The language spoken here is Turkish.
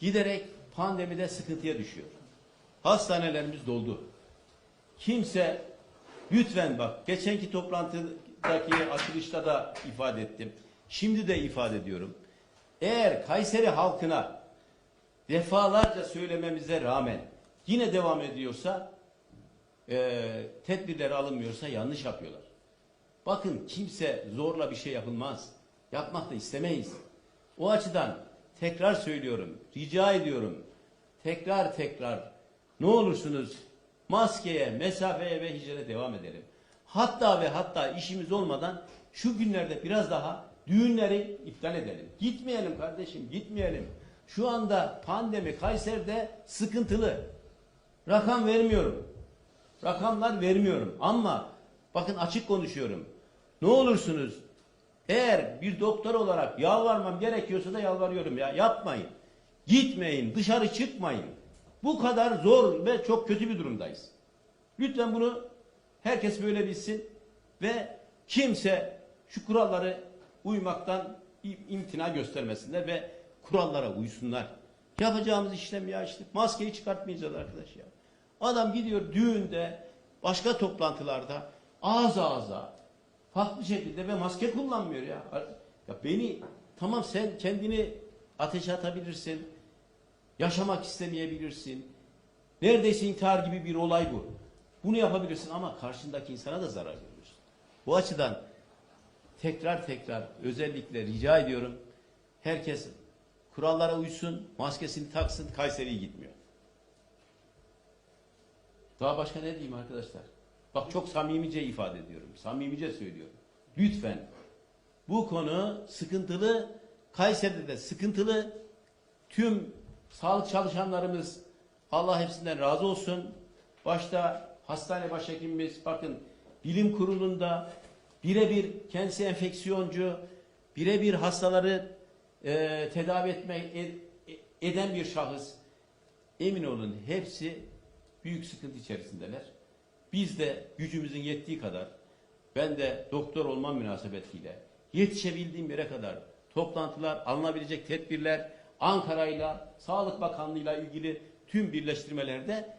Giderek pandemide sıkıntıya düşüyor. Hastanelerimiz doldu. Kimse lütfen bak geçenki toplantıdaki açılışta da ifade ettim. Şimdi de ifade ediyorum. Eğer Kayseri halkına defalarca söylememize rağmen yine devam ediyorsa e, tedbirleri alınmıyorsa yanlış yapıyorlar. Bakın kimse zorla bir şey yapılmaz. Yapmak da istemeyiz. O açıdan tekrar söylüyorum, rica ediyorum. Tekrar tekrar ne olursunuz maskeye, mesafeye ve hijyene devam edelim. Hatta ve hatta işimiz olmadan şu günlerde biraz daha düğünleri iptal edelim. Gitmeyelim kardeşim, gitmeyelim. Şu anda pandemi Kayseri'de sıkıntılı. Rakam vermiyorum. Rakamlar vermiyorum ama bakın açık konuşuyorum. Ne olursunuz eğer bir doktor olarak yalvarmam gerekiyorsa da yalvarıyorum ya yapmayın. Gitmeyin, dışarı çıkmayın. Bu kadar zor ve çok kötü bir durumdayız. Lütfen bunu herkes böyle bilsin ve kimse şu kuralları uymaktan im- imtina göstermesinler ve kurallara uysunlar. Yapacağımız işlem ya işte maskeyi çıkartmayacağız arkadaş ya. Adam gidiyor düğünde, başka toplantılarda ağız ağza farklı şekilde ve maske kullanmıyor ya. Ya beni tamam sen kendini ateşe atabilirsin. Yaşamak istemeyebilirsin. Neredeyse intihar gibi bir olay bu. Bunu yapabilirsin ama karşındaki insana da zarar veriyorsun. Bu açıdan tekrar tekrar özellikle rica ediyorum. Herkes kurallara uysun, maskesini taksın, Kayseri'ye gitmiyor. Daha başka ne diyeyim arkadaşlar? Bak çok samimice ifade ediyorum. Samimice söylüyorum. Lütfen bu konu sıkıntılı. Kayseri'de de sıkıntılı. Tüm sağlık çalışanlarımız Allah hepsinden razı olsun. Başta hastane başhekimimiz bakın bilim kurulunda birebir kendisi enfeksiyoncu, birebir hastaları e, tedavi etme, e- eden bir şahıs. Emin olun hepsi büyük sıkıntı içerisindeler. Biz de gücümüzün yettiği kadar ben de doktor olmam münasebetiyle yetişebildiğim yere kadar toplantılar, alınabilecek tedbirler Ankara'yla, Sağlık Bakanlığı'yla ilgili tüm birleştirmelerde